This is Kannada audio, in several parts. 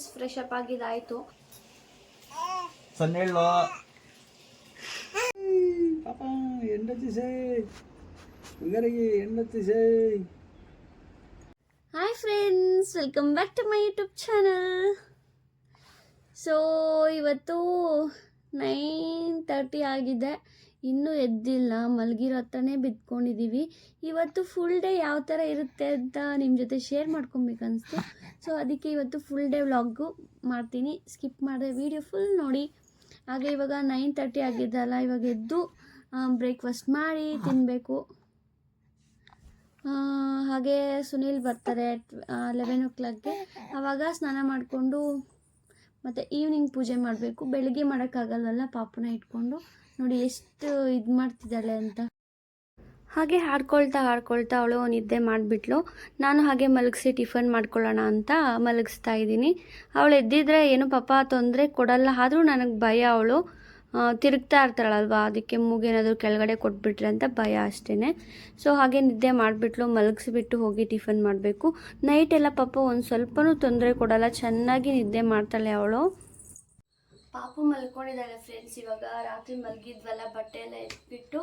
ಗೈಸ್ ಫ್ರೆಶ್ ಅಪ್ ಆಗಿದ್ದಾಯಿತು. ಸೊನ್ನೇಳು ಪಾಪ ಎಂಡತ್ತಿಸೇ ಹುಡುಗರಿಗೆ ಎಂಡತ್ತಿಸೇ hi friends welcome back to my YouTube channel so ಇವತ್ತು ನೈನ್ ತರ್ಟಿ ಆಗಿದೆ. ಇನ್ನೂ ಎದ್ದಿಲ್ಲ. ಮಲಗಿರೋ ಹತ್ರನೇ ಬಿದ್ಕೊಂಡಿದ್ದೀವಿ ಇವತ್ತು ಫುಲ್ ಡೇ ಯಾವ ಥರ ಇರುತ್ತೆ ಅಂತ ನಿಮ್ಮ ಜೊತೆ ಶೇರ್ ಮಾಡ್ಕೊಬೇಕು ಅನಿಸ್ತು. ಸೊ ಅದಕ್ಕೆ ಇವತ್ತು ಫುಲ್ ಡೇ ವ್ಲಾಗು ಮಾಡ್ತೀನಿ. ಸ್ಕಿಪ್ ಮಾಡಿದೆ ವೀಡಿಯೋ ಫುಲ್ ನೋಡಿ. ಹಾಗೆ ಇವಾಗ ನೈನ್ ತರ್ಟಿ ಆಗಿದ್ದಲ್ಲ ಇವಾಗ ಎದ್ದು ಬ್ರೇಕ್ಫಾಸ್ಟ್ ಮಾಡಿ ತಿನ್ನಬೇಕು ಹಾಗೆ ಸುನೀಲ್ ಬರ್ತಾರೆ ಲೆವೆನ್ ಓ ಕ್ಲಾಕ್ಗೆ ಆವಾಗ ಸ್ನಾನ ಮಾಡಿಕೊಂಡು ಮತ್ತು ಈವ್ನಿಂಗ್ ಪೂಜೆ ಮಾಡಬೇಕು. ಬೆಳಗ್ಗೆ ಮಾಡೋಕ್ಕಾಗಲ್ಲಲ್ಲ ಪಾಪನ ಇಟ್ಕೊಂಡು. ನೋಡಿ ಎಷ್ಟು ಇದು ಮಾಡ್ತಿದ್ದಾಳೆ ಅಂತ. ಹಾಗೆ ಹಾಡ್ಕೊಳ್ತಾ ಹಾಡ್ಕೊಳ್ತಾ ಅವಳು ನಿದ್ದೆ ಮಾಡಿಬಿಟ್ಲು. ನಾನು ಹಾಗೆ ಮಲಗಿಸಿ ಟಿಫನ್ ಮಾಡ್ಕೊಳ್ಳೋಣ ಅಂತ ಮಲಗಿಸ್ತಾ ಇದ್ದೀನಿ. ಅವಳು ಎದ್ದಿದ್ರೆ ಏನು ಪಾಪ ತೊಂದರೆ ಕೊಡಲ್ಲ. ಆದರೂ ನನಗೆ ಭಯ ಅವಳು. ತಿರುಗ್ತಾ ಇರ್ತಾಳಲ್ವಾ ಅದಕ್ಕೆ ಮೂಗೇನಾದರೂ ಕೆಳಗಡೆ ಕೊಟ್ಬಿಟ್ರೆ ಅಂತ ಭಯ ಅಷ್ಟೇ ಸೊ ಹಾಗೆ ನಿದ್ದೆ ಮಾಡಿಬಿಟ್ಲು, ಮಲಗಿಸ್ಬಿಟ್ಟು ಹೋಗಿ ಟಿಫನ್ ಮಾಡಬೇಕು. ನೈಟ್ ಎಲ್ಲ ಪಾಪ ಒಂದು ಸ್ವಲ್ಪನೂ ತೊಂದರೆ ಕೊಡಲ್ಲ, ಚೆನ್ನಾಗಿ ನಿದ್ದೆ ಮಾಡ್ತಾಳೆ ಅವಳು. ಪಾಪು ಮಲ್ಕೊಂಡಿದ್ದಾಳೆ ಫ್ರೆಂಡ್ಸ್ ಇವಾಗ. ರಾತ್ರಿ ಮಲಗಿದ್ವಲ್ಲ ಬಟ್ಟೆ ಎಲ್ಲ ಎತ್ಬಿಟ್ಟು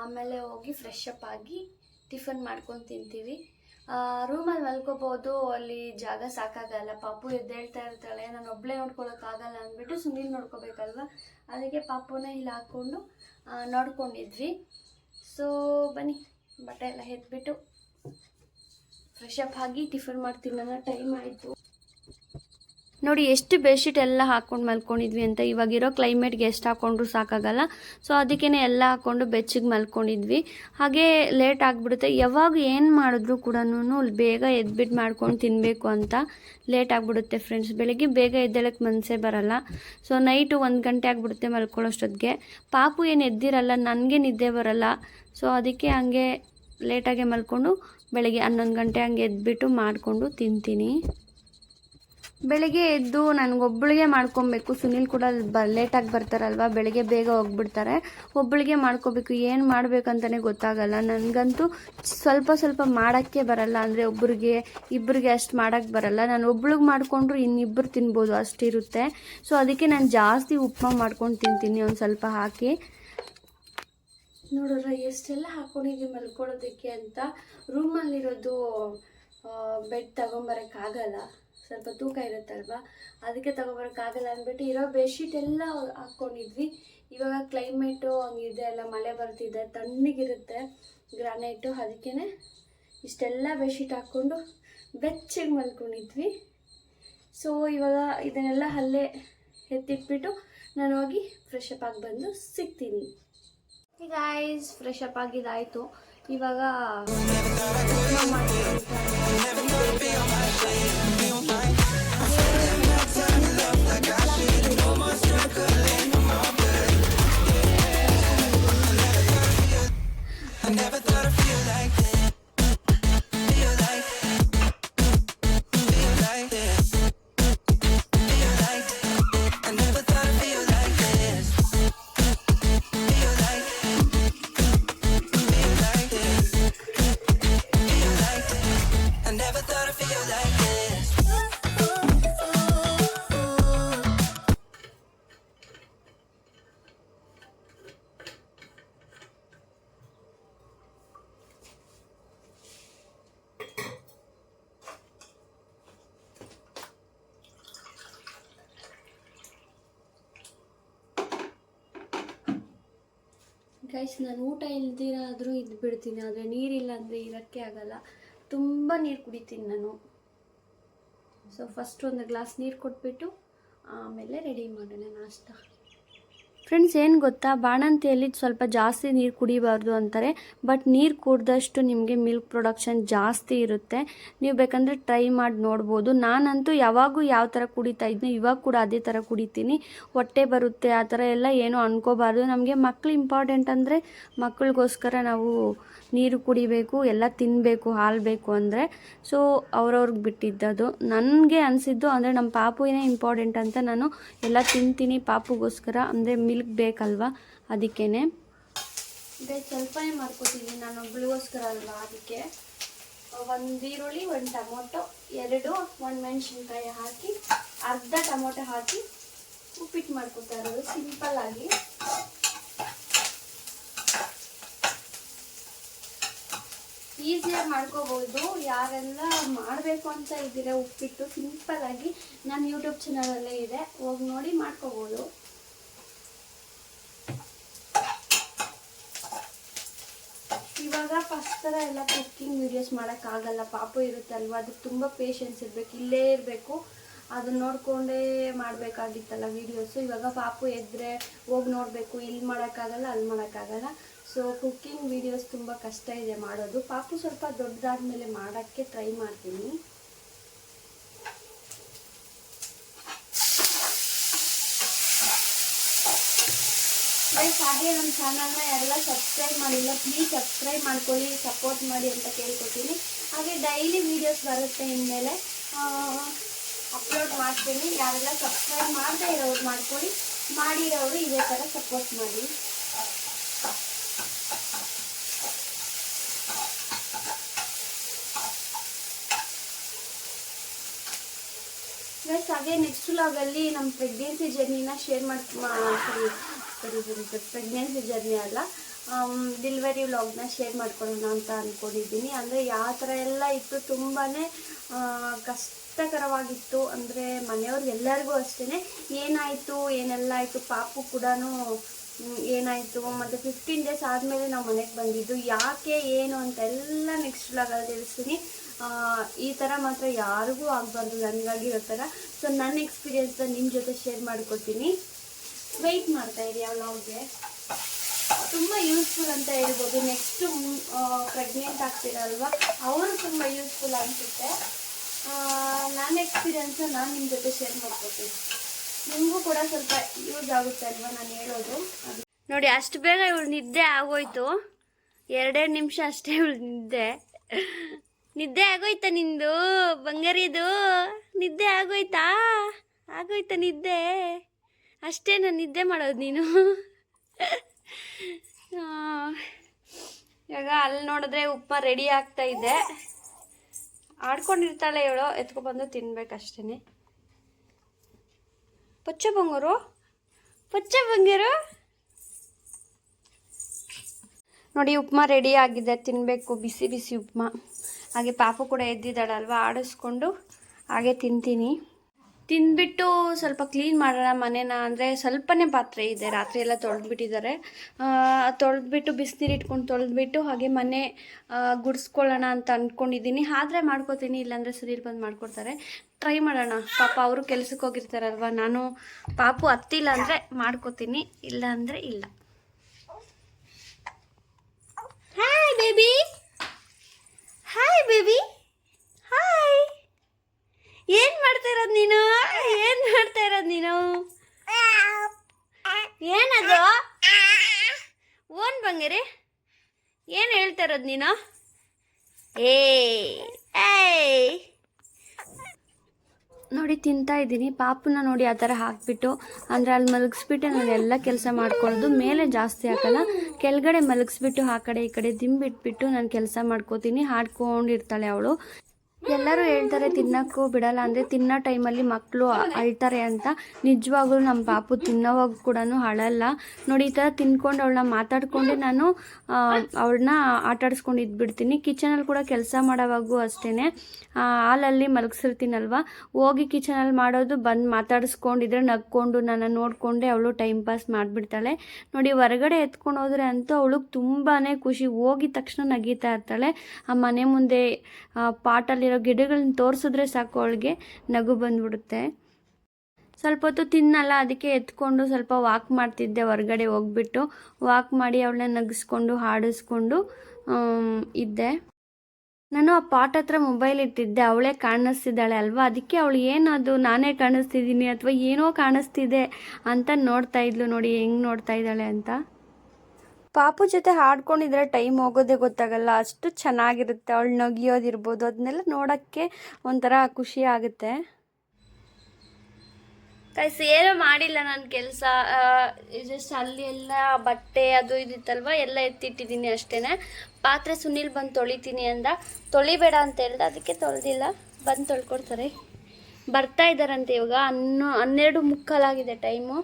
ಆಮೇಲೆ ಹೋಗಿ ಫ್ರೆಶ್ ಅಪ್ ಆಗಿ ಟಿಫನ್ ಮಾಡ್ಕೊಂಡು ತಿಂತೀವಿ. ರೂಮಲ್ಲಿ ಮಲ್ಕೋಬೋದು, ಅಲ್ಲಿ ಜಾಗ ಸಾಕಾಗಲ್ಲ. ಪಾಪು ಎದ್ದೇಳ್ತಾ ಇರ್ತಾಳೆ. ನಾನು ಒಬ್ಬಳೇ ನೋಡ್ಕೊಳಕ್ಕಾಗಲ್ಲ ಅಂದ್ಬಿಟ್ಟು ಸುನೀಲ್ ನೋಡ್ಕೋಬೇಕಲ್ವ? ಅದಕ್ಕೆ ಪಾಪುನ ಇಲ್ಲಿ ಹಾಕೊಂಡು ನೋಡ್ಕೊಂಡಿದ್ವಿ. ಸೊ ಬನ್ನಿ. ಬಟ್ಟೆ ಎಲ್ಲ ಎದ್ಬಿಟ್ಟು ಫ್ರೆಶ್ ಅಪ್ ಆಗಿ ಟಿಫನ್ ಮಾಡ್ತೀನಿ. ನನ್ನ ಟೈಮ್ ಆಯಿತು. ನೋಡಿ, ಎಷ್ಟು ಬೆಡ್ಶೀಟ್ ಎಲ್ಲ ಹಾಕ್ಕೊಂಡು ಮಲ್ಕೊಂಡಿದ್ವಿ ಅಂತ ಇವಾಗಿರೋ ಕ್ಲೈಮೇಟ್ಗೆ ಎಷ್ಟು ಹಾಕ್ಕೊಂಡ್ರು ಸಾಕಾಗಲ್ಲ. ಸೊ ಅದಕ್ಕೇ ಎಲ್ಲ ಹಾಕ್ಕೊಂಡು ಬೆಚ್ಚಿಗೆ ಮಲ್ಕೊಂಡಿದ್ವಿ. ಹಾಗೆ ಲೇಟ್ ಆಗಿಬಿಡುತ್ತೆ. ಯಾವಾಗ ಏನು ಮಾಡಿದ್ರು ಕೂಡ ಬೇಗ ಎದ್ಬಿಟ್ಟು ಮಾಡ್ಕೊಂಡು ತಿನ್ನಬೇಕು ಅಂತ ಲೇಟ್ ಆಗಿಬಿಡುತ್ತೆ ಫ್ರೆಂಡ್ಸ್ ಬೆಳಗ್ಗೆ ಬೇಗ ಎದ್ದೇಳಕ್ಕೆ ಮನಸ್ಸೇ ಬರಲ್ಲ. ಸೊ ನೈಟು ಒಂದು ಗಂಟೆ ಆಗಿಬಿಡುತ್ತೆ ಮಲ್ಕೊಳ್ಳೋಷ್ಟೊತ್ತಿಗೆ ಪಾಪು ಏನು ಎದ್ದಿರಲ್ಲ, ನನಗೆ ನಿದ್ದೆ ಬರಲ್ಲ. ಸೊ ಅದಕ್ಕೆ ಹಂಗೆ ಲೇಟಾಗೆ ಮಲ್ಕೊಂಡು ಬೆಳಗ್ಗೆ ಹನ್ನೊಂದು ಗಂಟೆ ಹಂಗೆ ಎದ್ಬಿಟ್ಟು ಮಾಡಿಕೊಂಡು ತಿಂತೀನಿ. ಬೆಳಿಗ್ಗೆ ಎದ್ದು ನನಗೊಬ್ಬಳಿಗೆ ಮಾಡ್ಕೊಬೇಕು. ಸುನಿಲ್ ಕೂಡ ಬ ಲೇಟಾಗಿ ಬರ್ತಾರಲ್ವ, ಬೆಳಿಗ್ಗೆ ಬೇಗ ಹೋಗ್ಬಿಡ್ತಾರೆ. ಒಬ್ಬಳಿಗೆ ಮಾಡ್ಕೋಬೇಕು. ಏನು ಮಾಡಬೇಕಂತಲೇ ಗೊತ್ತಾಗಲ್ಲ. ನನಗಂತೂ ಸ್ವಲ್ಪ ಸ್ವಲ್ಪ ಮಾಡೋಕ್ಕೆ ಬರಲ್ಲ. ಅಂದರೆ ಒಬ್ರಿಗೆ ಇಬ್ಬರಿಗೆ ಅಷ್ಟು ಮಾಡೋಕ್ಕೆ ಬರಲ್ಲ. ನಾನು ಒಬ್ಳಿಗೆ ಮಾಡಿಕೊಂಡ್ರು ಇನ್ನಿಬ್ಬರು ತಿನ್ಬೋದು ಅಷ್ಟಿರುತ್ತೆ. ಸೊ ಅದಕ್ಕೆ ನಾನು ಜಾಸ್ತಿ ಉಪ್ಮಾ ಮಾಡ್ಕೊಂಡು ತಿಂತೀನಿ ಒಂದು ಸ್ವಲ್ಪ ಹಾಕಿ. ನೋಡಿದ್ರೆ ಎಷ್ಟೆಲ್ಲ ಹಾಕೊಂಡಿದ್ದೀವಿ ಮಲ್ಕೊಳ್ಳೋದಕ್ಕೆ ಅಂತ ರೂಮಲ್ಲಿರೋದು ಬೆಡ್ ತಗೊಂಬರೋಕ್ಕಾಗಲ್ಲ. ಸ್ವಲ್ಪ ತೂಕ ಇರುತ್ತಲ್ವ? ಅದಕ್ಕೆ ತಗೊಂಬರೋಕ್ಕಾಗಲ್ಲ ಅಂದ್ಬಿಟ್ಟು ಇರೋ ಬೆಡ್ಶೀಟ್ ಎಲ್ಲ ಹಾಕ್ಕೊಂಡಿದ್ವಿ. ಇವಾಗ ಕ್ಲೈಮೇಟು ಹಂಗಿದೆ ಎಲ್ಲ ಮಳೆ ಬರ್ತಿದೆ, ತಣ್ಣಗಿರುತ್ತೆ ಗ್ರಾನೈಟು ಅದಕ್ಕೇ ಇಷ್ಟೆಲ್ಲ ಬೆಡ್ಶೀಟ್ ಹಾಕ್ಕೊಂಡು ಬೆಚ್ಚಗೆ ಮಲ್ಕೊಂಡಿದ್ವಿ. ಸೊ ಇವಾಗ ಇದನ್ನೆಲ್ಲ ಅಲ್ಲೇ ಎತ್ತಿಟ್ಬಿಟ್ಟು ನಾನು ಹೋಗಿ ಫ್ರೆಶ್ ಅಪ್ ಆಗಿ ಬಂದು ಸಿಗ್ತೀನಿ. ಗಾಯ್ಸ್ ಫ್ರೆಶ್ ಅಪ್ ಆಗಿದ್ದಾಯಿತು. ಇವಾಗ ಗೈಸ್ ನಾನು ಊಟ ಇಲ್ದಿರಾದರೂ ಇದ್ದು ಬಿಡ್ತೀನಿ ಆದರೆ ನೀರಿಲ್ಲ ಅಂದರೆ ಇರೋಕ್ಕೆ ಆಗಲ್ಲ. ತುಂಬ ನೀರು ಕುಡಿತೀನಿ ನಾನು. ಸೊ ಫಸ್ಟ್ ಒಂದು ಗ್ಲಾಸ್ ನೀರು ಕೊಟ್ಬಿಟ್ಟು ಆಮೇಲೆ ರೆಡಿ ಮಾಡೋಣ ನಾಷ್ಟ. ಫ್ರೆಂಡ್ಸ್ ಏನು ಗೊತ್ತಾ? ಬಾಣಂತಿಯಲ್ಲಿ ಸ್ವಲ್ಪ ಜಾಸ್ತಿ ನೀರು ಕುಡಿಬಾರ್ದು ಅಂತಾರೆ ಬಟ್ ನೀರು ಕುಡ್ದಷ್ಟು ನಿಮಗೆ ಮಿಲ್ಕ್ ಪ್ರೊಡಕ್ಷನ್ ಜಾಸ್ತಿ ಇರುತ್ತೆ. ನೀವು ಬೇಕಂದರೆ ಟ್ರೈ ಮಾಡಿ ನೋಡ್ಬೋದು. ನಾನಂತೂ ಯಾವಾಗೂ ಯಾವ ಥರ ಕುಡಿತಾ ಇದ್ನೋ, ಇವಾಗ ಕೂಡ ಅದೇ ಥರ ಕುಡಿತೀನಿ. ಹೊಟ್ಟೆ ಬರುತ್ತೆ, ಆ ಥರ ಎಲ್ಲ ಏನೂ ಅನ್ಕೋಬಾರ್ದು. ನಮಗೆ ಮಕ್ಕಳು ಇಂಪಾರ್ಟೆಂಟ್ ಅಂದರೆ ಮಕ್ಕಳಿಗೋಸ್ಕರ ನಾವು ನೀರು ಕುಡಿಬೇಕು, ಎಲ್ಲ ತಿನ್ನಬೇಕು ಹಾಲು ಬೇಕು ಅಂದರೆ. ಸೊ ಅವ್ರವ್ರಿಗೆ ಬಿಟ್ಟಿದ್ದದು. ನನಗೆ ಅನಿಸಿದ್ದು ಅಂದರೆ ನಮ್ಮ ಪಾಪುವಿನೇ ಇಂಪಾರ್ಟೆಂಟ್ ಅಂತ ನಾನು ಎಲ್ಲ ತಿಂತೀನಿ ಪಾಪುಗೋಸ್ಕರ. ಅಂದರೆ ಮಿಲ್ಕ್ ಬೇಕಲ್ವಾ? ಅದಕ್ಕೇ ಸ್ವಲ್ಪ ಸ್ವಲ್ಪನೇ ಮಾಡ್ಕೊತೀನಿ. ನಾನು ಒಬ್ಳಿಗೋಸ್ಕರ ಅಲ್ವಾ ಅದಕ್ಕೆ. ಒಂದು ಈರುಳ್ಳಿ, ಒಂದು ಟೊಮೊಟೊ, ಎರಡು ಒಂದು ಮೆಣಸಿನ್ಕಾಯಿ ಹಾಕಿ, ಅರ್ಧ ಟೊಮೊಟೊ ಹಾಕಿ ಉಪ್ಪಿಟ್ಟು ಮಾಡ್ಕೊತಾ ಇರೋದು ಸಿಂಪಲ್ ಆಗಿ. ಈಸಿಯಾಗಿ ಮಾಡ್ಕೋಬಹುದು. ಯಾರೆಲ್ಲ ಮಾಡಬೇಕು ಅಂತ ಇದ್ದೀರಾ ಉಪ್ಪಿಟ್ಟು, ಸಿಂಪಲ್ ಆಗಿ. ನನ್ನ ಯೂಟ್ಯೂಬ್ ಚಾನಲಲ್ಲೇ ಇದೆ. ಹೋಗಿ ನೋಡಿ ಮಾಡ್ಕೋಬಹುದು. ಇವಾಗ ಫಸ್ಟ್ ಥರ ಎಲ್ಲ ಕುಕ್ಕಿಂಗ್ ವೀಡಿಯೋಸ್ ಮಾಡೋಕ್ಕಾಗಲ್ಲ ಇರುತ್ತೆ ಅಲ್ವಾ ಅದಕ್ಕೆ ತುಂಬ ಪೇಷನ್ಸ್ ಇರಬೇಕು, ಇಲ್ಲೇ ಇರಬೇಕು. ಅದನ್ನ ನೋಡ್ಕೊಂಡೇ ಮಾಡಬೇಕಾಗಿತ್ತಲ್ಲ ವೀಡಿಯೋಸು ಇವಾಗ ಪಾಪು ಎದ್ದರೆ ಹೋಗಿ ನೋಡಬೇಕು, ಇಲ್ಲಿ ಮಾಡೋಕ್ಕಾಗಲ್ಲ ಅಲ್ಲಿ ಮಾಡೋಕ್ಕಾಗಲ್ಲ ಸೊ ಕುಕ್ಕಿಂಗ್ ವೀಡಿಯೋಸ್ ತುಂಬ ಕಷ್ಟ ಇದೆ ಮಾಡೋದು. ಪಾಪು ಸ್ವಲ್ಪ ದೊಡ್ಡದಾದ್ಮೇಲೆ ಮಾಡೋಕ್ಕೆ ಟ್ರೈ ಮಾಡ್ತೀನಿ. ಗೈಸ್ ಹಾಗೆ ನಮ್ಮ ಚಾನಲ್ನ ಎಲ್ಲ ಸಬ್ಸ್ಕ್ರೈಬ್ ಮಾಡಿಲ್ಲ ಪ್ಲೀಸ್ ಸಬ್ಸ್ಕ್ರೈಬ್ ಮಾಡ್ಕೊಳ್ಳಿ ಸಪೋರ್ಟ್ ಮಾಡಿ ಅಂತ ಕೇಳ್ಕೊತೀನಿ ಹಾಗೆ ಡೈಲಿ ವೀಡಿಯೋಸ್ ಬರುತ್ತೆ ಇನ್ಮೇಲೆ ಅಪ್ಲೋಡ್ ಮಾಡ್ತೀನಿ. ಯಾರೆಲ್ಲ ಸಬ್ಸ್ಕ್ರೈಬ್ ಮಾಡದೇ ಇರೋರು ಮಾಡ್ಕೊಳ್ಳಿ. ಮಾಡಿರೋರು ಇದೇ ಥರ ಸಪೋರ್ಟ್ ಮಾಡಿ. ಬಸ್ ಹಾಗೆ ನೆಕ್ಸ್ಟ್ ಲಾಗಲ್ಲಿ ನಮ್ಮ ಪ್ರೆಗ್ನೆನ್ಸಿ ಜರ್ನಿನ ಶೇರ್ ಮಾಡಿ ಪ್ರೆಗ್ನೆನ್ಸಿ ಜರ್ನಿ ಅಲ್ಲ. ಡಿಲ್ವರಿ ವ್ಲಾಗ್ನ ಶೇರ್ ಮಾಡ್ಕೊಳ್ಳೋಣ ಅಂತ ಅಂದ್ಕೊಂಡಿದ್ದೀನಿ ಅಂದರೆ ಯಾವ ಥರ ಎಲ್ಲ ಇತ್ತು ತುಂಬಾ ಕಷ್ಟಕರವಾಗಿತ್ತು. ಅಂದರೆ ಮನೆಯವ್ರಿಗೆ ಎಲ್ಲರಿಗೂ ಅಷ್ಟೇ ಏನಾಯಿತು, ಏನೆಲ್ಲ ಆಯಿತು, ಪಾಪು ಕೂಡ ಏನಾಯಿತು. ಮತ್ತು ಫಿಫ್ಟೀನ್ ಡೇಸ್ ಆದಮೇಲೆ ನಾವು ಮನೆಗೆ ಬಂದಿದ್ದು. ಯಾಕೆ, ಏನು ಅಂತ ಎಲ್ಲ ನೆಕ್ಸ್ಟ್ ವ್ಲಾಗಲ್ಲಿ ತಿಳಿಸ್ತೀನಿ. ಈ ಥರ ಮಾತ್ರ ಯಾರಿಗೂ ಆಗಬಾರ್ದು. ನನಗಾಗಿರೋ ಥರ. ಸೊ ನನ್ನ ಎಕ್ಸ್ಪೀರಿಯನ್ಸ್ನ ನಿಮ್ಮ ಜೊತೆ ಶೇರ್ ಮಾಡ್ಕೊತೀನಿ ವೆಯ್ಟ್ ಮಾಡ್ತಾ ಇದೆಯಾ ವ್ಲಾಗ್ಗೆ ತುಂಬ ಯೂಸ್ಫುಲ್ ಅಂತ ಹೇಳ್ಬೋದು. ನೆಕ್ಸ್ಟ್ ಪ್ರೆಗ್ನೆಂಟ್ ಆಗ್ತೀರಲ್ವ? ಅವರು ತುಂಬ ಯೂಸ್ಫುಲ್ ಅನಿಸುತ್ತೆ. ನನ್ನ ಎಕ್ಸ್ಪೀರಿಯನ್ಸ್ನ ನಾನು ನಿಮ್ಮ ಜೊತೆ ಶೇರ್ ಮಾಡ್ಕೊತೀನಿ. ನಿಮಗೂ ಕೂಡ ಸ್ವಲ್ಪ ಯೂಸ್ ಆಗುತ್ತೆ ಅಲ್ವಾ ನಾನು ಹೇಳೋದು? ನೋಡಿ, ಅಷ್ಟು ಬೇಗ ಇವಳು ನಿದ್ದೆ ಆಗೋಯ್ತು. ಎರಡೆರಡು ನಿಮಿಷ ಅಷ್ಟೇ ಇವಳು ನಿದ್ದೆ. ನಿದ್ದೆ ಆಗೋಯ್ತಾ ನಿಂದು, ಬಂಗಾರಿದು? ನಿದ್ದೆ ಆಗೋಯ್ತಾ? ಆಗೋಯ್ತಾ ನಿದ್ದೆ? ಅಷ್ಟೇ ನಾನು ನಿದ್ದೆ ಮಾಡೋದು ನೀನು. ಇವಾಗ ಅಲ್ಲಿ ನೋಡಿದ್ರೆ ಉಪ್ಮಾ ರೆಡಿ ಆಗ್ತಾ ಇದೆ. ಆಡ್ಕೊಂಡಿರ್ತಾಳೆ ಇವಳು ಎತ್ಕೊಬಂದು ತಿನ್ಬೇಕಷ್ಟೇ ಪಚ್ಚ ಬಂಗರು ಪಚ್ಚ ಬಂಗರು ನೋಡಿ, ಉಪ್ಮಾ ರೆಡಿ ಆಗಿದೆ ತಿನ್ನಬೇಕು ಬಿಸಿ ಬಿಸಿ ಉಪ್ಮಾ. ಹಾಗೆ ಪಾಪು ಕೂಡ ಎದ್ದಿದ್ದಾಳಲ್ವ, ಆಡಿಸ್ಕೊಂಡು ಹಾಗೆ ತಿಂತೀನಿ. ತಿಂದ್ಬಿಟ್ಟು ಸ್ವಲ್ಪ ಕ್ಲೀನ್ ಮಾಡೋಣ ಮನೇನ ಅಂದರೆ ಸ್ವಲ್ಪನೇ ಪಾತ್ರೆ ಇದೆ, ರಾತ್ರಿ ಎಲ್ಲ ತೊಳೆದ್ಬಿಟ್ಟಿದ್ದಾರೆ. ತೊಳೆದ್ಬಿಟ್ಟು ಬಿಸಿನೀರು ಇಟ್ಕೊಂಡು ತೊಳೆದ್ಬಿಟ್ಟು ಹಾಗೆ ಮನೆ ಗುಡಿಸ್ಕೊಳ್ಳೋಣ ಅಂತ ಅಂದ್ಕೊಂಡಿದ್ದೀನಿ ಆದರೆ ಮಾಡ್ಕೋತೀನಿ, ಇಲ್ಲಾಂದರೆ ಸುನೀಲ್ ಬಂದು ಮಾಡ್ಕೊಡ್ತಾರೆ. ಟ್ರೈ ಮಾಡೋಣ. ಪಾಪ ಅವರು ಕೆಲಸಕ್ಕೆ ಹೋಗಿರ್ತಾರಲ್ವ, ನಾನು ಪಾಪು ಹತ್ತಿಲ್ಲ ಅಂದರೆ ಮಾಡ್ಕೋತೀನಿ ಇಲ್ಲ ಅಂದರೆ ಇಲ್ಲ. Hi baby hi baby hi ಏನ್ ಮಾಡ್ತಾ ಇರೋದ್ ನೀನು? ಏನ್ ಮಾಡ್ತಾ ಇರೋದ್ ನೀನು? ಏನದು? ಓನ್ ಬಂಗಾರಿ? ಏನು ಹೇಳ್ತಾ ಇರೋದು ನೀನು? ಏ ನೋಡಿ, ತಿಂತಾ ಇದ್ದೀನಿ. ಪಾಪನ ನೋಡಿ ಆ ಥರ ಹಾಕ್ಬಿಟ್ಟು, ಅಂದರೆ ಅಲ್ಲಿ ಮಲಗಿಸ್ಬಿಟ್ಟು ನಾನು ಎಲ್ಲ ಕೆಲಸ ಮಾಡ್ಕೊಳ್ಳೋದು. ಮೇಲೆ ಜಾಸ್ತಿ ಹಾಕಲ್ಲ. ಕೆಳಗಡೆ ಮಲಗಿಸ್ಬಿಟ್ಟು ಆ ಕಡೆ ಈ ಕಡೆ ದಿಂಬಿಟ್ಬಿಟ್ಟು ನಾನು ಕೆಲಸ ಮಾಡ್ಕೋತೀನಿ. ಹಾಡ್ಕೊಂಡಿರ್ತಾಳೆ ಅವಳು. ಎಲ್ಲರೂ ಹೇಳ್ತಾರೆ ತಿನ್ನಕ್ಕೂ ಬಿಡಲ್ಲ ಅಂದರೆ ತಿನ್ನೋ ಟೈಮಲ್ಲಿ ಮಕ್ಕಳು ಅಳ್ತಾರೆ ಅಂತ. ನಿಜವಾಗ್ಲೂ ನಮ್ಮ ಪಾಪು ತಿನ್ನೋವಾಗ ಕೂಡ ಅಳಲ್ಲ. ನೋಡಿ ಈ ಥರ ತಿನ್ಕೊಂಡು ಅವಳನ್ನ ಮಾತಾಡ್ಕೊಂಡೆ ನಾನು ಅವಳನ್ನ ಆಟಾಡಿಸ್ಕೊಂಡು ಇದ್ಬಿಡ್ತೀನಿ ಕಿಚನಲ್ಲಿ ಕೂಡ ಕೆಲಸ ಮಾಡೋವಾಗೂ ಅಷ್ಟೇ ಹಾಲಲ್ಲಿ ಮಲಗಿಸಿರ್ತೀನಲ್ವ? ಹೋಗಿ ಕಿಚನಲ್ಲಿ ಮಾಡೋದು ಬಂದು ಮಾತಾಡಿಸ್ಕೊಂಡಿದ್ರೆ ನಗ್ಕೊಂಡು ನನ್ನ ನೋಡಿಕೊಂಡೆ ಅವಳು ಟೈಮ್ ಪಾಸ್ ಮಾಡಿಬಿಡ್ತಾಳೆ. ನೋಡಿ ಹೊರಗಡೆ ಎತ್ಕೊಂಡು ಹೋದ್ರೆ ಅಂತೂ ಅವಳಿಗೆ ತುಂಬಾ ಖುಷಿ. ಹೋಗಿದ ತಕ್ಷಣ ನಗೀತಾ ಇರ್ತಾಳೆ. ಆ ಮನೆ ಮುಂದೆ ಆ, ಪಾಟಲ್ಲಿರೋ ಗಿಡಗಳನ್ನ ತೋರಿಸಿದ್ರೆ ಸಾಕು, ಅವಳಿಗೆ ನಗು ಬಂದ್ಬಿಡುತ್ತೆ. ಸ್ವಲ್ಪ ಹೊತ್ತು ತಿನ್ನಲ್ಲ, ಅದಕ್ಕೆ ಎತ್ಕೊಂಡು ಸ್ವಲ್ಪ ವಾಕ್ ಮಾಡ್ತಿದ್ದೆ, ಹೊರಗಡೆ ಹೋಗ್ಬಿಟ್ಟು. ವಾಕ್ ಮಾಡಿ ಅವಳನ್ನ ನಗಿಸ್ಕೊಂಡು, ಹಾಡಿಸ್ಕೊಂಡು ಇದ್ದೆ. ನಾನು ಆ ಪಾಟ್ ಹತ್ರ ಮೊಬೈಲ್ ಇಟ್ಟಿದ್ದೆ, ಅವಳೇ ಕಾಣಿಸ್ತಿದ್ದಾಳೆ ಅಲ್ವಾ? ಅದಕ್ಕೆ ಅವಳು ಏನದು ನಾನೇ ಕಾಣಿಸ್ತಿದ್ದೀನಿ ಅಥವಾ ಏನೋ ಕಾಣಿಸ್ತಿದೆ ಅಂತ ನೋಡ್ತಾ ಇದ್ಲು ನೋಡಿ, ಹೆಂಗೆ ನೋಡ್ತಾ ಇದ್ದಾಳೆ ಅಂತ. ಪಾಪು ಜೊತೆ ಹಾಡ್ಕೊಂಡಿದ್ರೆ ಟೈಮ್ ಹೋಗೋದೇ ಗೊತ್ತಾಗಲ್ಲ, ಅಷ್ಟು ಚೆನ್ನಾಗಿರುತ್ತೆ, ಅವಳು ನಗಿಯೋದಿರ್ಬೋದು ಅದನ್ನೆಲ್ಲ ನೋಡೋಕ್ಕೆ ಒಂಥರ ಖುಷಿ ಆಗುತ್ತೆ. ಕೈಸ್ ಏನೂ ಮಾಡಿಲ್ಲ ನನ್ನ ಕೆಲಸ. ಜಸ್ಟ್ ಅಲ್ಲಿ ಎಲ್ಲ ಬಟ್ಟೆ ಅದು ಇದಿತ್ತಲ್ವ ಎಲ್ಲ ಎತ್ತಿಟ್ಟಿದ್ದೀನಿ ಅಷ್ಟೇ ಪಾತ್ರೆ ಸುನಿಲ್ ಬಂದು ತೊಳಿತೀನಿ ಅಂದ. ತೊಳಿಬೇಡ ಅಂತ ಹೇಳ್ದೆ, ಅದಕ್ಕೆ ತೊಳೆದಿಲ್ಲ. ಬಂದು ತೊಳ್ಕೊಡ್ತಾರೆ. ಬರ್ತಾ ಇದ್ದಾರಂತೆ ಇವಾಗ, ಹನ್ನೊ, ಹನ್ನೆರಡು ಮುಕ್ಕಾಲಾಗಿದೆ ಟೈಮು.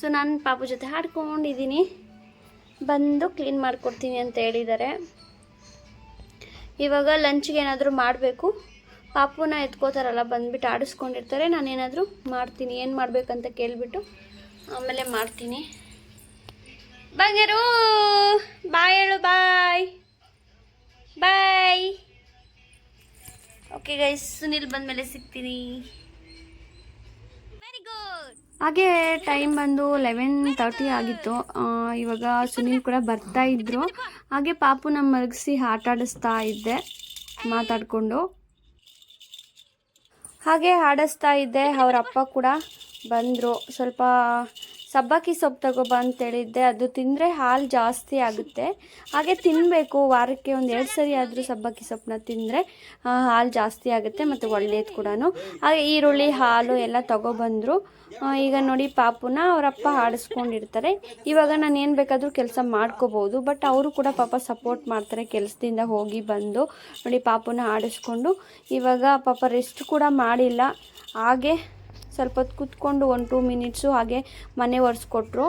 ಸೊ ನಾನು ಪಾಪು ಜೊತೆ ಆಡ್ಕೊಂಡಿದ್ದೀನಿ ಬಂದು ಕ್ಲೀನ್ ಮಾಡಿಕೊಡ್ತೀನಿ ಅಂತ ಹೇಳಿದ್ದಾರೆ. ಇವಾಗ ಲಂಚ್ಗೆ ಏನಾದರೂ ಮಾಡಬೇಕು? ಪಾಪುನ ಎತ್ಕೋತಾರಲ್ಲ, ಬಂದ್ಬಿಟ್ಟು ಆಡಿಸ್ಕೊಂಡಿರ್ತಾರೆ. ನಾನೇನಾದರೂ ಮಾಡ್ತೀನಿ. ಏನು ಮಾಡಬೇಕಂತ ಕೇಳಿಬಿಟ್ಟು ಆಮೇಲೆ ಮಾಡ್ತೀನಿ. ಬಂಗಾರು! ಬಾಯ್ ಹೇಳು, bye! Bye! Okay guys Sunil ಬಂದಮೇಲೆ ಸಿಗ್ತೀನಿ. ಹಾಗೆ ಟೈಮ್ ಬಂದು ಲೆವೆನ್ ತರ್ಟಿ ಆಗಿತ್ತು. ಇವಾಗ ಸುನೀಲ್ ಕೂಡ ಬರ್ತಾ ಇದ್ರು. ಹಾಗೆ ಪಾಪು ನಮ್ಮ ಮಲಗಿಸಿ ಆಟ ಆಡಿಸ್ತಾ ಇದ್ದೆ, ಮಾತಾಡಿಕೊಂಡು. ಹಾಗೆ ಆಡಿಸ್ತಾ ಇದ್ದೆ, ಅವರ ಅಪ್ಪ ಕೂಡ ಬಂದರು. ಸ್ವಲ್ಪ ಸಬ್ಬಕ್ಕಿ ಸೊಪ್ಪು ತಗೊಬ ಅಂತೇಳಿದ್ದೆ ಅದು ತಿಂದರೆ ಹಾಲು ಜಾಸ್ತಿ ಆಗುತ್ತೆ. ಹಾಗೆ ತಿನ್ನಬೇಕು ವಾರಕ್ಕೆ ಒಂದು ಎರಡು ಸರಿ ಆದರೂ ಸಬ್ಬಕ್ಕಿ ಸೊಪ್ಪನ್ನ ತಿಂದರೆ ಹಾಲು ಜಾಸ್ತಿ ಆಗುತ್ತೆ ಮತ್ತು ಒಳ್ಳೆಯದು ಕೂಡ ಹಾಗೆ ಈರುಳ್ಳಿ, ಹಾಲು ಎಲ್ಲ ತಗೊಬಂದರು. ಈಗ ನೋಡಿ ಪಾಪುನ ಅವರಪ್ಪ ಆಡಿಸ್ಕೊಂಡಿರ್ತಾರೆ ಇವಾಗ ನಾನು ಏನು ಬೇಕಾದರೂ ಕೆಲಸ ಮಾಡ್ಕೋಬೋದು, ಬಟ್ ಅವರು ಕೂಡ ಪಾಪ ಸಪೋರ್ಟ್ ಮಾಡ್ತಾರೆ ಕೆಲಸದಿಂದ ಹೋಗಿ ಬಂದು. ನೋಡಿ ಪಾಪುನ ಆಡಿಸ್ಕೊಂಡು ಇವಾಗ ಪಾಪ ರೆಸ್ಟ್ ಕೂಡ ಮಾಡಿಲ್ಲ. ಹಾಗೆ ಸ್ವಲ್ಪ ಹೊತ್ತು ಕೂತ್ಕೊಂಡು ಒಂದು ಟೂ ಮಿನಿಟ್ಸು ಹಾಗೆ ಮನೆ ಒರೆಸ್ಕೊಟ್ರು.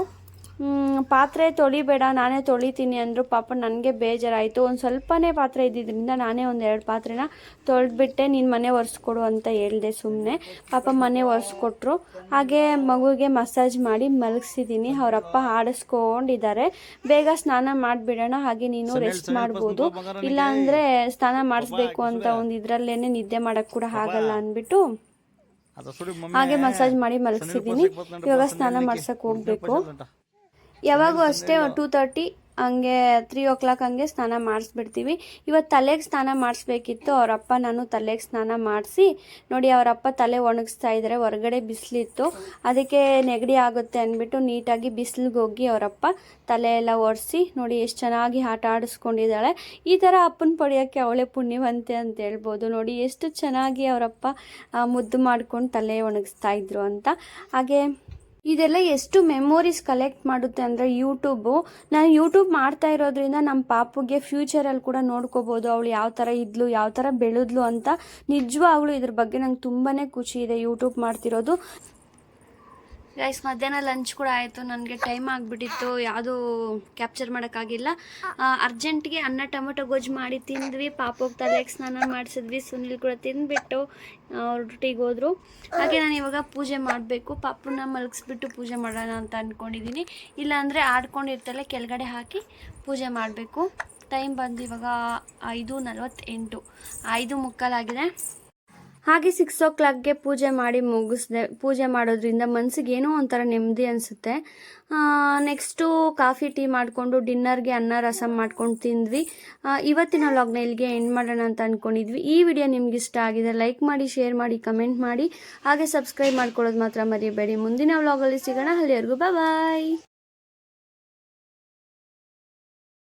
ಪಾತ್ರೆ ತೊಳಿಬೇಡ ನಾನೇ ತೊಳಿತೀನಿ ಅಂದರು ಪಾಪ ನನಗೆ ಬೇಜಾರಾಯಿತು. ಒಂದು ಸ್ವಲ್ಪನೇ ಪಾತ್ರೆ ಇದ್ದಿದ್ದರಿಂದ ನಾನೇ ಒಂದು ಎರಡು ಪಾತ್ರೆನ ತೊಳೆದ್ಬಿಟ್ಟೆ ನೀನು ಮನೆ ಒರೆಸ್ಕೊಡು ಅಂತ ಹೇಳಿದೆ ಸುಮ್ಮನೆ ಪಾಪ ಮನೆ ಒರೆಸ್ಕೊಟ್ರು. ಹಾಗೆ ಮಗುಗೆ ಮಸಾಜ್ ಮಾಡಿ ಮಲಗಿಸಿದ್ದೀನಿ ಅವರಪ್ಪ ಆಡಿಸ್ಕೊಂಡಿದ್ದಾರೆ. ಬೇಗ ಸ್ನಾನ ಮಾಡಿಬಿಡೋಣ ಹಾಗೆ ನೀನು ರೆಸ್ಟ್ ಮಾಡ್ಬೋದು. ಇಲ್ಲ ಅಂದರೆ ಸ್ನಾನ ಮಾಡಿಸ್ಬೇಕು ಅಂತ ಒಂದು ಇದರಲ್ಲೇ ನಿದ್ದೆ ಮಾಡೋಕ್ಕೆ ಕೂಡ ಆಗಲ್ಲ ಅಂದ್ಬಿಟ್ಟು. ಹಾಗೆ ಮಸಾಜ್ ಮಾಡಿ ಮಲಗಿಸಿದ್ದೀನಿ. ಇವಾಗ ಸ್ನಾನ ಮಾಡ್ಸಕ್ಕೆ ಹೋಗಬೇಕು. ಯಾವಾಗೂ ಅಷ್ಟೇ ಟೂ ತರ್ಟಿ ಹಂಗೆ ತ್ರೀ ಓ ಕ್ಲಾಕ್ ಹಂಗೆ ಸ್ನಾನ ಮಾಡಿಸ್ಬಿಡ್ತೀವಿ. ಇವತ್ತು ತಲೆಗೆ ಸ್ನಾನ ಮಾಡಿಸ್ಬೇಕಿತ್ತು, ಅವರಪ್ಪ ನಾನು ತಲೆಗೆ ಸ್ನಾನ ಮಾಡಿಸಿ, ನೋಡಿ ಅವರಪ್ಪ ತಲೆ ಒಣಗಿಸ್ತಾ ಇದ್ದಾರೆ ಹೊರಗಡೆ ಬಿಸಿಲಿತ್ತು. ಅದಕ್ಕೆ ನೆಗಡಿ ಆಗುತ್ತೆ ಅಂದ್ಬಿಟ್ಟು ನೀಟಾಗಿ ಬಿಸಿಲಿಗೆ ಹೋಗಿ ಅವರಪ್ಪ ತಲೆ ಎಲ್ಲ ಒರೆಸಿ, ನೋಡಿ ಎಷ್ಟು ಚೆನ್ನಾಗಿ ಆಟ ಆಡಿಸ್ಕೊಂಡಿದ್ದಾಳೆ ಈ ಥರ ಅಪ್ಪನ ಪಡೆಯೋಕ್ಕೆ ಅವಳೆ ಪುಣ್ಯವಂತೆ ಅಂತ ಹೇಳ್ಬೋದು. ನೋಡಿ ಎಷ್ಟು ಚೆನ್ನಾಗಿ ಅವರಪ್ಪ ಮುದ್ದು ಮಾಡ್ಕೊಂಡು ತಲೆ ಒಣಗಿಸ್ತಾ ಇದ್ರು ಅಂತ. ಹಾಗೆ ಇದೆಲ್ಲ ಎಷ್ಟು ಮೆಮೊರೀಸ್ ಕಲೆಕ್ಟ್ ಮಾಡುತ್ತೆ ಅಂದರೆ ಯೂಟ್ಯೂಬು ನಾನು ಯೂಟ್ಯೂಬ್ ಮಾಡ್ತಾ ಇರೋದ್ರಿಂದ ನಮ್ಮ ಪಾಪುಗೆ ಫ್ಯೂಚರಲ್ಲಿ ಕೂಡ ನೋಡ್ಕೋಬೋದು. ಅವಳು ಯಾವ ಥರ ಇದ್ಲು, ಯಾವ ಥರ ಬೆಳೆದ್ಲು ಅಂತ ನಿಜವಾಗ್ಲೂ ಇದ್ರ ಬಗ್ಗೆ ನಂಗೆ ತುಂಬಾ ಖುಷಿ ಇದೆ ಯೂಟ್ಯೂಬ್ ಮಾಡ್ತಿರೋದು. ಗೈಸ್ ಮಧ್ಯಾಹ್ನ ಲಂಚ್ ಕೂಡ ಆಯಿತು. ನನಗೆ ಟೈಮ್ ಆಗಿಬಿಟ್ಟಿತ್ತು. ಯಾವುದೂ ಕ್ಯಾಪ್ಚರ್ ಮಾಡೋಕ್ಕಾಗಿಲ್ಲ. ಅರ್ಜೆಂಟ್ಗೆ ಅನ್ನ, ಟೊಮೆಟೊ, ಗೊಜ್ಜು ಮಾಡಿ ತಿಂದ್ವಿ. ಪಾಪೋಗಿ ತಲೆಗೆ ಸ್ನಾನ ಮಾಡಿಸಿದ್ವಿ. ಸುನಿಲ್ ಕೂಡ ತಿಂದುಬಿಟ್ಟು ಡ್ಯೂಟಿಗೆ ಹೋದರು. ಹಾಗೆ ನಾನು ಇವಾಗ ಪೂಜೆ ಮಾಡಬೇಕು. ಪಾಪನ ಮಲಗಿಸ್ಬಿಟ್ಟು ಪೂಜೆ ಮಾಡೋಣ ಅಂತ ಅಂದ್ಕೊಂಡಿದ್ದೀನಿ ಇಲ್ಲಾಂದರೆ ಆಡ್ಕೊಂಡಿರ್ತಲ್ಲ ಕೆಳಗಡೆ ಹಾಕಿ ಪೂಜೆ ಮಾಡಬೇಕು. ಟೈಮ್ ಬಂದು ಇವಾಗ ಐದು ನಲವತ್ತೆಂಟು. ಐದು ಮುಕ್ಕಾಲಾಗಿದೆ. ಹಾಗೆ ಸಿಕ್ಸ್ ಓ ಕ್ಲಾಕ್ಗೆ ಪೂಜೆ ಮಾಡಿ ಮುಗಿಸ್ದೆ, ಪೂಜೆ ಮಾಡೋದ್ರಿಂದ ಮನಸ್ಸಿಗೆ ಏನೋ ಒಂಥರ ನೆಮ್ಮದಿ ಅನಿಸುತ್ತೆ. ನೆಕ್ಸ್ಟು ಕಾಫಿ ಟೀ ಮಾಡಿಕೊಂಡು ಡಿನ್ನರ್ಗೆ ಅನ್ನ, ರಸಂ ಮಾಡ್ಕೊಂಡು ತಿಂದ್ವಿ. ಇವತ್ತಿನ ವ್ಲಾಗ್ನ ಇಲ್ಲಿಗೆ ಎಂಡ್ ಮಾಡೋಣ ಅಂತ ಅಂದ್ಕೊಂಡಿದ್ವಿ ಈ ವಿಡಿಯೋ ನಿಮ್ಗೆ ಇಷ್ಟ ಆಗಿದೆ ಲೈಕ್ ಮಾಡಿ ಶೇರ್ ಮಾಡಿ ಕಮೆಂಟ್ ಮಾಡಿ. ಹಾಗೆ ಸಬ್ಸ್ಕ್ರೈಬ್ ಮಾಡ್ಕೊಳ್ಳೋದು ಮಾತ್ರ ಮರಿಬೇಡಿ. ಮುಂದಿನ ವ್ಲಾಗಲ್ಲಿ ಸಿಗೋಣ. ಅಲ್ಲಿವರೆಗೂ ಬಾಯ್